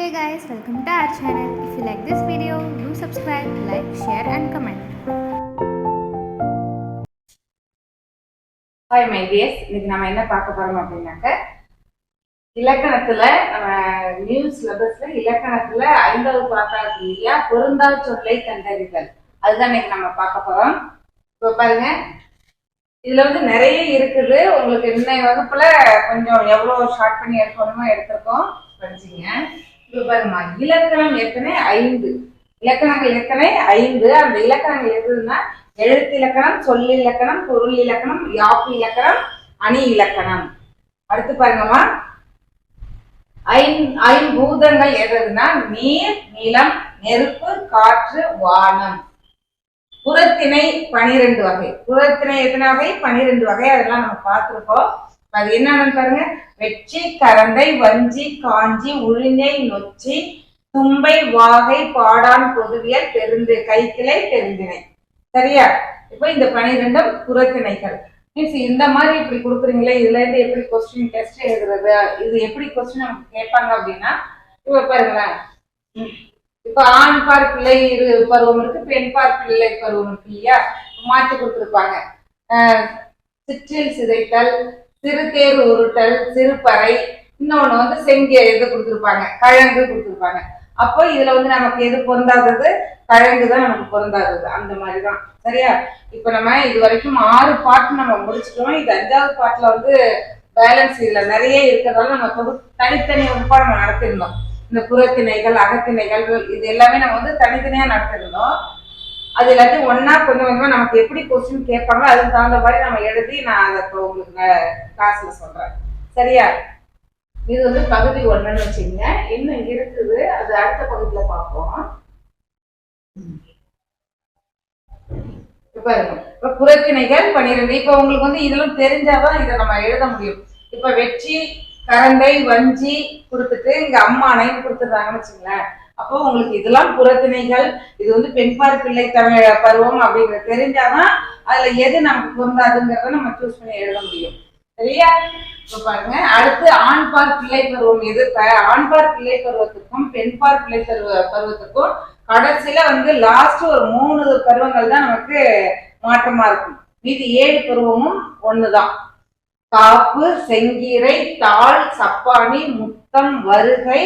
Hey guys, welcome to our channel. If you like this video, do subscribe, like, share and comment. Hi my dears இன்னைக்கு நம்ம என்ன பார்க்க போறோம் அப்படின்னாக்க இலக்கணத்துல நம்ம நியூ சிலபஸ்ல இலக்கணத்துல ஐந்தாவது பாட்டா இருக்கு இல்லையா பொருந்தா சொல்லை கண்டறிதல். அதுதான் இன்னைக்கு நம்ம பார்க்க போறோம். இப்போ பாருங்க. இதுல வந்து நிறைய இருக்குது. உங்களுக்கு இன்னைய வகுப்புல கொஞ்சம் எவ்வளவு ஷார்ட் பண்ணி எடுக்கணுமோ எடுத்திருக்கோம். படிச்சுங்க. இப்போ பாருங்கம்மா இலக்கணம் எத்தனை? ஐந்து. இலக்கணங்கள் எத்தனை? ஐந்து. அந்த இலக்கணங்கள் எதுன்னா எழுத்து இலக்கணம் சொல் இலக்கணம் பொருள் இலக்கணம் யாப்பு இலக்கணம் அணி இலக்கணம். அடுத்து பாருங்கம்மா. ஐம்பூதங்கள் எதுன்னா நீர் நிலம் நெருப்பு காற்று வானம். புறத்திணை பனிரெண்டு வகை. புறத்திணை எத்தனை வகை? பனிரெண்டு வகை. அதெல்லாம் நம்ம பார்த்துருக்கோம். அது என்னன்னு பாருங்க? வெற்றி கரந்தை வஞ்சி காஞ்சி உழிஞை நொச்சி தும்பை வாகை பாடான் பொதுவியல் பெருந்து கைக்கிளை பெருந்திணை. சரியா? இப்போ இந்த பனிரெண்டும் புறத்திணைகள். மீன்ஸ் இந்த மாதிரி இப்படி கொடுக்குறீங்களே இதுல இருந்து எப்படி கொஸ்டின் டெஸ்ட் எழுதுறது இது எப்படி கொஸ்டின் நமக்கு கேட்பாங்க அப்படின்னா இப்ப பாருங்களேன். இப்ப ஆண் பார் பிள்ளை இரு பருவம் இருக்கு பெண் பார் பிள்ளை பருவம் இருக்கு இல்லையா? மாற்றி கொடுத்துருப்பாங்க. சிற்றில் சிதைத்தல் சிறுதேர் உருட்டல் சிறுபறை இன்னொன்னு வந்து செங்கி இது கொடுத்துருப்பாங்க கழங்கு கொடுத்துருப்பாங்க. அப்போ இதுல வந்து நமக்கு எது பொருந்தாதது? கழங்கு தான் நமக்கு பொருந்தாதது. அந்த மாதிரி தான் சரியா? இப்போ நம்ம இது வரைக்கும் ஆறு பாட்டு நம்ம முடிச்சிட்டோம். இது அஞ்சாவது பாட்டுல வந்து பேலன்ஸ் இதுல நிறைய இருக்கிறதால நம்ம தொகு தனித்தனி வகுப்பா நம்ம நடத்திருந்தோம். இந்த புறத்திணைகள் அகத்திணைகள் இது எல்லாமே நம்ம வந்து தனித்தனியா நடத்திருந்தோம். அது எல்லாத்தையும் ஒன்னா கொஞ்சம் கொஞ்சமா நமக்கு எப்படி கொஸ்டின் கேட்பாங்க அதுக்கு தகுந்த மாதிரி நம்ம எழுதி நான் அதை இப்போ உங்களுக்கு கிளாஸ்ல சொல்றேன். சரியா? இது வந்து பகுதி ஒண்ணுன்னு வச்சுங்க இன்னும் இருக்குது. அது அடுத்த பகுதியில பார்ப்போம். இப்ப பாருங்க. இப்ப இப்ப உங்களுக்கு வந்து இதெல்லாம் தெரிஞ்சாதான் இதை நம்ம எழுத முடியும். இப்ப வெற்றி கரண்டை வஞ்சி கொடுத்துட்டு இங்க அம்மானைன்னு கொடுத்துருக்காங்கன்னு வச்சுங்களேன் அப்போ உங்களுக்கு இதெல்லாம் புறத்திணைகள் இது வந்து பெண்பார் பிள்ளை தமிழ் பருவம் அப்படிங்கிறது தெரிஞ்சாதான் அதுல எது நமக்கு பொருந்தாதுங்கிறத நம்ம சூஸ் பண்ணி எழுத முடியும். சரியா? இப்ப பாருங்க அடுத்து ஆண்பார் பிள்ளை பருவம் எது? ஆண்பார் பிள்ளை பருவத்துக்கும் பெண்பார் பிள்ளை பருவ பருவத்துக்கும் கடைசியில வந்து லாஸ்ட் ஒரு மூணு பருவங்கள் தான் நமக்கு மாற்றமா இருக்கும். மீதி ஏழு பருவமும் ஒண்ணுதான். காப்பு செங்கீரை தாள் சப்பானி முத்தம் வருகை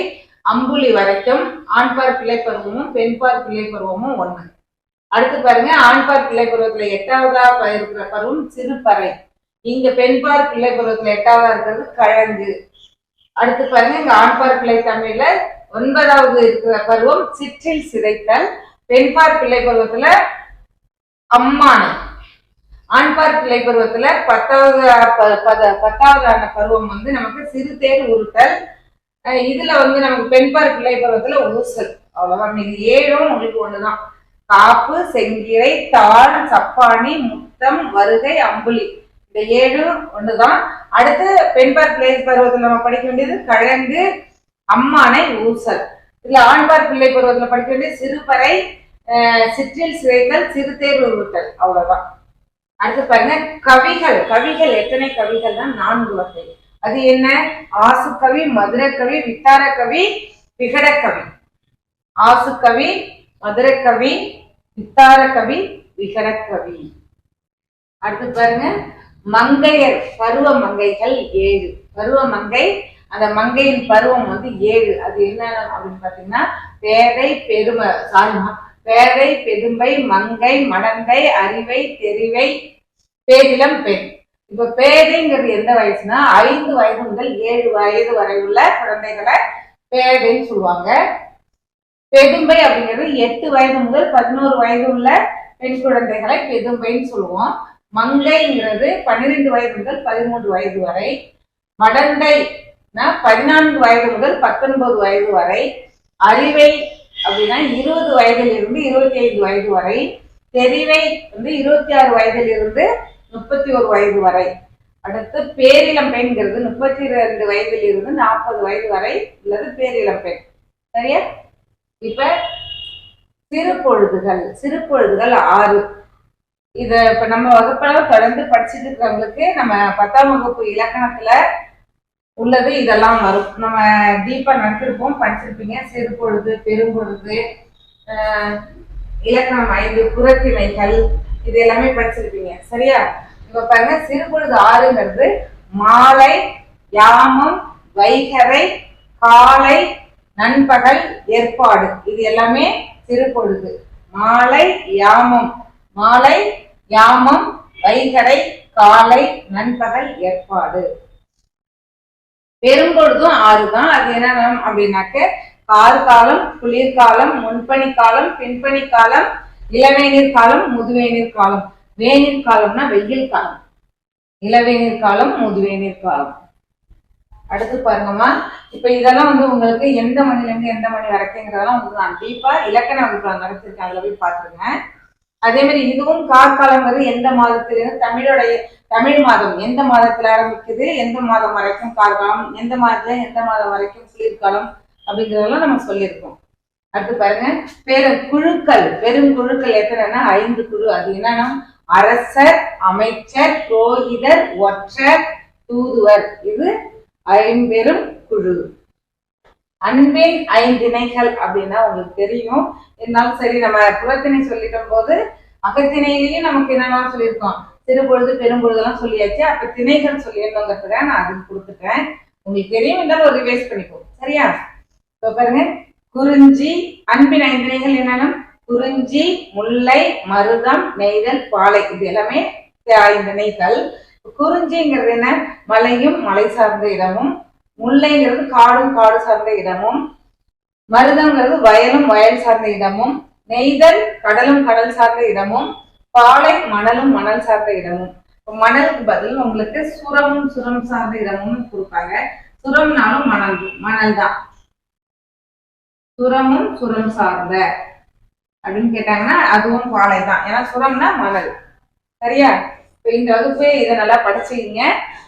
அம்புலி வரைக்கும் ஆண்பார் பிள்ளை பருவமும் பெண்பார் பிள்ளை பருவமும் ஒண்ணு. அடுத்து பாருங்க ஆண்பார் பிள்ளை பருவத்துல எட்டாவதா இருக்கிற பருவம் சிறுபறை இங்க பெண்பார் பிள்ளை பருவத்துல எட்டாவதா இருக்கிறது கழங்கு. அடுத்து பாருங்க இங்க ஆண்பார் பிள்ளை தமிழ்ல ஒன்பதாவது இருக்கிற பருவம் சிற்றில் சிதைத்தல். பெண்பார் பிள்ளை பருவத்துல அம்மானை. ஆண்பார் பிள்ளை பருவத்துல பத்தாவது ப- பத- பத்தாவதான பருவம் வந்து நமக்கு சிறுதேர் உருட்டல். இதுல வந்து நமக்கு பெண்பார் பிள்ளை பருவத்துல ஊசல். அவ்வளவுதான். இது ஏழும் உங்களுக்கு ஒண்ணுதான். காப்பு செங்கீரை தாள் சப்பானி முத்தம் வருகை அம்புலி. இந்த ஏழும் ஒண்ணுதான். அடுத்து பெண்பார் பிள்ளை பருவத்துல நம்ம படிக்க வேண்டியது கழங்கு அம்மானை ஊசல். இதுல ஆண்பார் பிள்ளை பருவத்துல படிக்க வேண்டியது சிறுபறை சிற்றில் சிறைத்தல் சிறுதேர் உருவத்தல் அவ்வளவுதான். அடுத்து பாருங்க கவிகள். கவிகள் எத்தனை கவிகள் தான் நான்கு வகைகள். அது என்ன? ஆசுக்கவி மதுரக்கவி வித்தாரக்கவி விகடக்கவி ஆசுக்கவி மதுரக்கவி வித்தாரக்கவி விகடக்கவி அடுத்து பாருங்க. மங்கையர் பருவ மங்கைகள் ஏழு. பருவ மங்கை அந்த மங்கையின் பருவம் வந்து ஏழு. அது என்ன அப்படின்னு பாத்தீங்கன்னா பேதை பெருமை சாரிமா பேதை பெரும்பை மங்கை மடந்தை அறிவை தெரிவை பேரிளம் பெண். இப்ப பேதைங்கிறது எந்த வயசுனா ஐந்து வயது முதல் ஏழு வயது வரை உள்ள குழந்தைகளை பேதைன்னு சொல்லுவாங்க. பெதும்பை அப்படிங்கிறது எட்டு வயது முதல் பதினோரு வயது உள்ள பெண் குழந்தைகளை பெதும்பைன்னு சொல்லுவோம். மங்கைங்கிறது பன்னிரெண்டு வயது முதல் பதிமூன்று வயது வரை. மடந்தைனா பதினான்கு வயது முதல் பத்தொன்பது வயது வரை. அறிவை அப்படின்னா இருபது வயதிலிருந்து இருபத்தி ஐந்து வயது வரை. தெரிவை வந்து இருபத்தி ஆறு வயதிலிருந்து முப்பத்தி ஒரு வயது வரை. அடுத்து பேரிளம் பெண்கிறது. முப்பத்தி ரெண்டு வயதில் இருந்து நாற்பது வயது வரை உள்ளது பேரிளம் பெண். சரியா? இப்ப சிறுபொழுதுகள் சிறுபொழுதுகள் ஆறு. இத இப்ப நம்ம வகுப்பளவு தொடர்ந்து படிச்சுட்டு இருக்கிறவங்களுக்கு நம்ம பத்தாம் வகுப்பு இலக்கணத்துல உள்ளது இதெல்லாம் வரும். நம்ம டீப்பா நடத்திருப்போம் படிச்சிருப்பீங்க. சிறு பொழுது பெரும்பொழுது இலக்கணம் ஐந்து புறத்திணைகள் இது எல்லாமே படிச்சிருப்பீங்க. சரியா? இப்ப பாருங்க சிறுபொழுது ஆறுங்கிறது மாலை யாமம் வைகரை காலை நண்பகல் ஏற்பாடு. இது எல்லாமே சிறுபொழுது. மாலை யாமம். மாலை யாமம் வைகரை காலை நண்பகல் ஏற்பாடு. பெரும்பொழுதும் ஆறு தான் அது என்ன அப்படின்னாக்க கார்காலம் குளிர்காலம் முன்பணி காலம் பின்பணி காலம் இளவேநீர் காலம் முதுவேநீர் காலம் வேநீர் காலம்னா வெயில் காலம். இளவேநீர் காலம் முதுவேநீர் காலம். அடுத்து பாருங்கம்மா. இப்ப இதெல்லாம் வந்து உங்களுக்கு எந்த மணில இருந்து எந்த மணி வரைக்குங்கிறதெல்லாம் உங்களுக்கு நான் டீப்பா இலக்கண வகுப்பு நடத்திருக்கேன். அதுல போய் பாத்துருங்க அதே மாதிரி இதுவும் கார்காலங்கிறது எந்த மாதத்திலிருந்து? தமிழோடைய தமிழ் மாதம் எந்த மாதத்துல ஆரம்பிக்குது? எந்த மாதம் வரைக்கும் கார்காலம்? எந்த மாதத்துல எந்த மாதம் வரைக்கும் குளிர்காலம் அப்படிங்கிறதெல்லாம் நம்ம சொல்லியிருக்கோம். அடுத்து பாருங்க. பெரு குழுக்கள் பெருங்குழுக்கள் எத்தனைன்னா? ஐந்து குழு. அது என்னன்னா அரசர் அமைச்சர் புரோகிதர் ஒற்றர் தூதுவர். இது ஐம்பெரும் குழு. அன்பின் ஐந்திணைகள் அப்படின்னா உங்களுக்கு தெரியும். இருந்தாலும் சரி நம்ம புறத்திணை சொல்லிட்ட போது அகத்திணையிலையும் நமக்கு என்னெல்லாம் சொல்லியிருக்கோம்? சிறுபொழுது பெரும்பொழுதெல்லாம் சொல்லியாச்சு. அப்ப திணைகள் சொல்லிடணுங்கிறதுக்காக நான் அது கொடுத்துட்டேன். உங்களுக்கு தெரியும் இருந்தாலும் ஒரு ரிவைஸ் பண்ணிப்போம். சரியா? இப்போ பாருங்க. குறிஞ்சி அன்பின் ஐந்திணைகள் என்னென்ன? குறிஞ்சி முல்லை மருதம் நெய்தல் பாலை இது எல்லாமே ஐந்திணைகள் குறிஞ்சிங்கிறது என்ன? மலையும் மலை சார்ந்த இடமும் முல்லைங்கிறது காடும் காடு சார்ந்த இடமும் மருதங்கிறது வயலும் வயல் சார்ந்த இடமும் நெய்தல் கடலும் கடல் சார்ந்த இடமும் பாலை மணலும் மணல் சார்ந்த இடமும். மணலுக்கு பதில் உங்களுக்கு சுரமும் சுரம் சார்ந்த இடமும் கொடுப்பாங்க. சுரம்னாலும் மணல் மணல் தான் சுரமும் சுரம் சார்ந்த. அப்படின்னு கேட்டாங்கன்னா அதுவும் பாலை தான் ஏன்னா சுரம்னா மணல். சரியா? இப்போ இந்த வகுப்பு இதை நல்லா படிச்சுக்கிங்க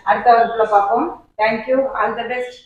அடுத்த வகுப்புல பார்ப்போம். Thank you all the best